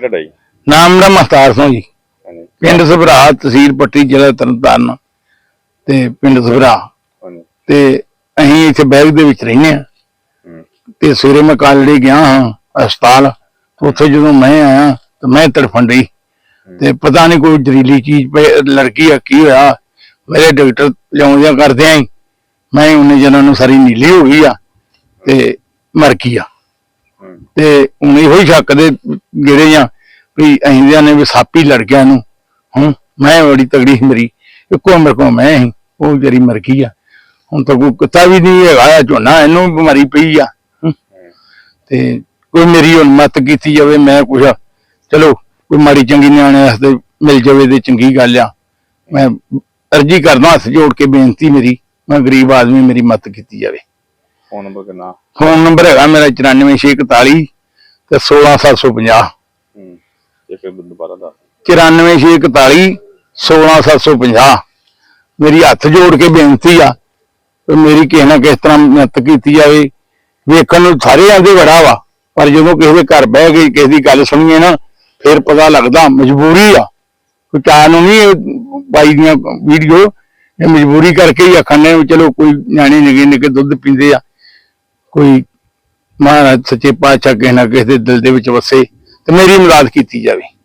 ਤੁਹਾਡਾ ਜੀ? ਨਾਮ ਮੇਰਾ ਮਹਤਾਰ ਸਿੰਘ ਜੀ। ਹਾਂਜੀ। ਪਿੰਡ ਸਭਰਾ ਤਹਿਸੀਲ ਪੱਟੀ ਜ਼ਿਲ੍ਹਾ ਤਰਨਤਾਰਨ। ਤੇ ਪਿੰਡ ਸਭਰਾ। ਹਾਂਜੀ। ਤੇ ਅਸੀਂ ਇੱਥੇ ਬੈਗ ਦੇ ਵਿੱਚ ਰਹਿੰਦੇ ਆ ਤੇ ਸਵੇਰੇ ਮੈਂ ਕਾਲੜੀ ਗਿਆ ਹਾਂ ਹਸਪਤਾਲ। ਉੱਥੇ ਜਦੋਂ ਮੈਂ ਆਇਆ ਤੇ ਮੈਂ ਤੜਫਣ ਡਈ। ਤੇ ਪਤਾ ਨਹੀਂ ਕੋਈ ਜ਼ਰੀਲੀ ਚੀਜ਼ ਪਈ ਲੜਕੀ ਆ ਕੀ ਹੋਇਆ? ਮੇਰੇ ਡਾਕਟਰ ਲਿਆਉਂਦਿਆਂ ਕਰਦੇ ਆਂ ਮੈਂ ਉਹਨੇ ਜਨਾਂ ਨੂੰ ਸਾਰੀ ਨੀਲੀ ਹੋ ਗਈ ਆ ਤੇ ਮਰ ਗਈ ਆ। ਤੇ ਹੁਣ ਇਹੋ ਹੀ ਸ਼ੱਕ ਦੇ ਜਿਹੜੇ ਆ ਵੀ ਅਹਿੰਦਿਆਂ ਨੇ ਵੀ ਸਾਪੀ ਲੜਕਿਆਂ ਨੂੰ, ਹੂੰ, ਮੈਂ ਬੜੀ ਤਗੜੀ ਸੀ ਮੇਰੀ, ਇੱਕੋ ਉਮਰ ਕੋ ਮੈਂ ਸੀ, ਉਹ ਜਿਹੜੀ ਮਰ ਗਈ ਆ। ਹੁਣ ਤਾਂ ਕੋਈ ਕੁੱਤਾ ਵੀ ਨਹੀਂ ਹੈਗਾ ਝੋਨਾ ਇਹਨੂੰ ਬਿਮਾਰੀ ਪਈ ਆ ਤੇ ਕੋਈ ਮੇਰੀ ਹੁਣ ਮਤ ਕੀਤੀ ਜਾਵੇ, ਮੈਂ ਕੁਛ, ਚਲੋ, ਕੋਈ ਮਾੜੀ ਚੰਗੀ ਨਿਆਣੇ ਵਾਸਤੇ ਮਿਲ ਜਾਵੇ ਤੇ ਚੰਗੀ ਗੱਲ ਆ। ਮੈਂ ਅਰਜੀ ਕਰਦਾ ਹੱਥ ਜੋੜ ਕੇ ਬੇਨਤੀ ਮੇਰੀ, ਮੈਂ ਗਰੀਬ ਆਦਮੀ ਮੇਰੀ ਮਤ ਕੀਤੀ ਜਾਵੇ। ਫੋਨ ਨੰਬਰ ਕਿੰਨਾ? ਫੋਨ ਨੰਬਰ ਹੈਗਾ ਮੇਰਾ 94641 ਤੇ 16750 ਹੂੰ ਇਹ ਫਿਰ ਦੁਬਾਰਾ ਦੱਸ 94641 16750 ਮੇਰੀ ਹੱਥ ਜੋੜ ਕੇ ਬੇਨਤੀ ਆ ਕਿ ਮੇਰੀ ਕਿਸੇ ਨਾ ਕਿਸ ਤਰ੍ਹਾਂ ਮਦਦ ਕੀਤੀ ਜਾਵੇ। ਵੇਖਣ ਨੂੰ ਸਾਰੇ ਆਂਦੇ ਬੜਾ ਵਾ ਪਰ ਜਦੋਂ ਕਿਸੇ ਦੇ ਘਰ ਬਹਿ ਕੇ ਕਿਸੇ ਦੀ ਗੱਲ ਸੁਣੀਏ ਨਾ ਫਿਰ ਪਤਾ ਲੱਗਦਾ ਮਜਬੂਰੀ ਆ। ਕੋਈ ਨੂੰ ਨਹੀਂ ਬਾਈ ਦੀਆਂ ਵੀਡੀਓ ਇਹ ਮਜਬੂਰੀ ਕਰਕੇ ਹੀ ਆਖਣੇ ਵੀ ਚਲੋ ਕੋਈ ਨਿਆਣੇ ਨਿੱਕੇ ਨਿੱਕੇ ਦੁੱਧ ਪੀਂਦੇ ਆ। ਕੋਈ ਮਹਾਰਾਜ ਸੱਚੇ ਪਾਤਸ਼ਾਹ ਕਿਸੇ ਨਾ ਕਿਸੇ ਦੇ ਦਿਲ ਦੇ ਵਿੱਚ ਵਸੇ ਤੇ ਮੇਰੀ ਮਦਦ ਕੀਤੀ ਜਾਵੇ।